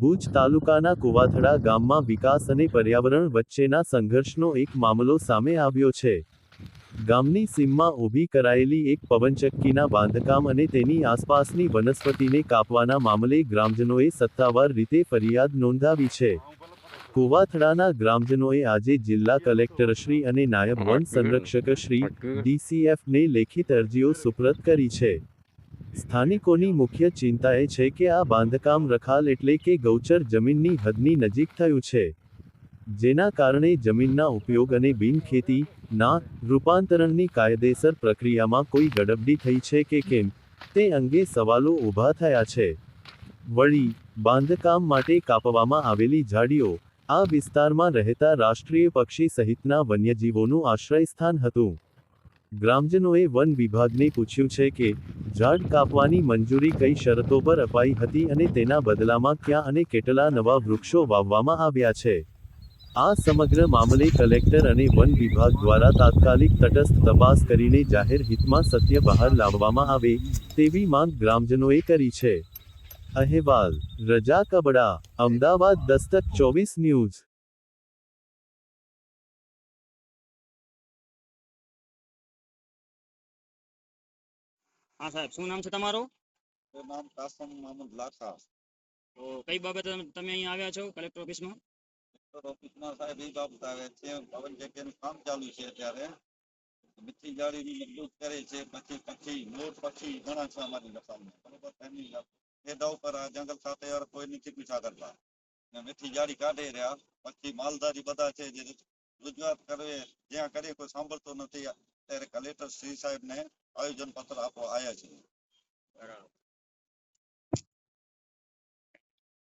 ભુજ તાલુકાના કુવાથડા ગામમાં વિકાસ અને પર્યાવરણ વચ્ચેના સંઘર્ષનો એક મામલો સામે આવ્યો છે. ગામની સીમમાં ઊભી કરાયેલી એક પવનચક્કીના બાંધકામ અને તેની આસપાસની વનસ્પતિને કાપવાના મામલે ગ્રામજનોએ સત્તાવાર રીતે ફરિયાદ નોંધાવી છે. કુવાથડાના ગ્રામજનોએ આજે જિલ્લા કલેક્ટરશ્રી અને નાયબ વન સંરક્ષકશ્રી ડીસીએફને લેખિત અરજીઓ સુપ્રત કરી છે. સ્થાનિકોની મુખ્ય ચિંતા એ છે કે આ બાંધકામ રખાલ એટલે કે ગૌચર જમીનની હદની નજીક થયું છે, જેના કારણે જમીનના ઉપયોગ અને બિનખેતી, ના, રૂપાંતરણની કાયદેસર પ્રક્રિયામાં કોઈ ગડબડી થઈ છે કે કેમ, તે અંગે સવાલો ઊભા થયા છે. વળી, બાંધકામ માટે કાપવામાં આવેલી ઝાડીઓ, આ વિસ્તારમાં રહેતા રાષ્ટ્રીય પક્ષી સહિતના વન્યજીવોનું આશ્રયસ્થાન હતું. ગ્રામજનોએ વન વિભાગને પૂછ્યું છે કે ઝાડ કાપવાની મંજૂરી કઈ શરતો પર અપાઈ હતી અને તેના બદલામાં ક્યાં અને કેટલા નવા વૃક્ષો વાવવામાં આવ્યા છે? આ સમગ્ર મામલે કલેક્ટર અને વન વિભાગ દ્વારા તાત્કાલિક તટસ્થ તપાસ કરીને જાહેર હિતમાં સત્ય બહાર લાવવામાં આવે તેવી માંગ ગ્રામજનોએ કરી છે. અહેવાલ, રજા કબડા, અમદાવાદ દસ્તક ચોવીસ ન્યૂઝ. હા સાહેબ શું નામ છે તમારું? નામ કાસમ મામદ લાખા. તો કઈ બાબતે તમે- અહીં આવ્યા છો કલેક્ટર ઓફિસમાં? ઓફિસ ઓફિસમાં સાહેબ એ બાબત આવે છે પવન જગ્યાનું કામ ચાલુ છે અત્યારે. મીઠી જાળીની મજબૂત કરે છે પછી પછી મોર પછી ઘણા છે અમારી લસાણમાં બરોબર ખેડા ઉપર આ જંગલ સાથે યાર કોઈ નથી પીછા કરતા. ને મીઠી જાળી કાઢે રહ્યા પછી માલધારી બધા છે જે રજૂઆત કરે જ્યાં કરે કોઈ સાંભળતો નથી. ત્યારે કલેક્ટર શ્રી સાહેબ ને આયોજન પત્ર આપવા આવ્યા છે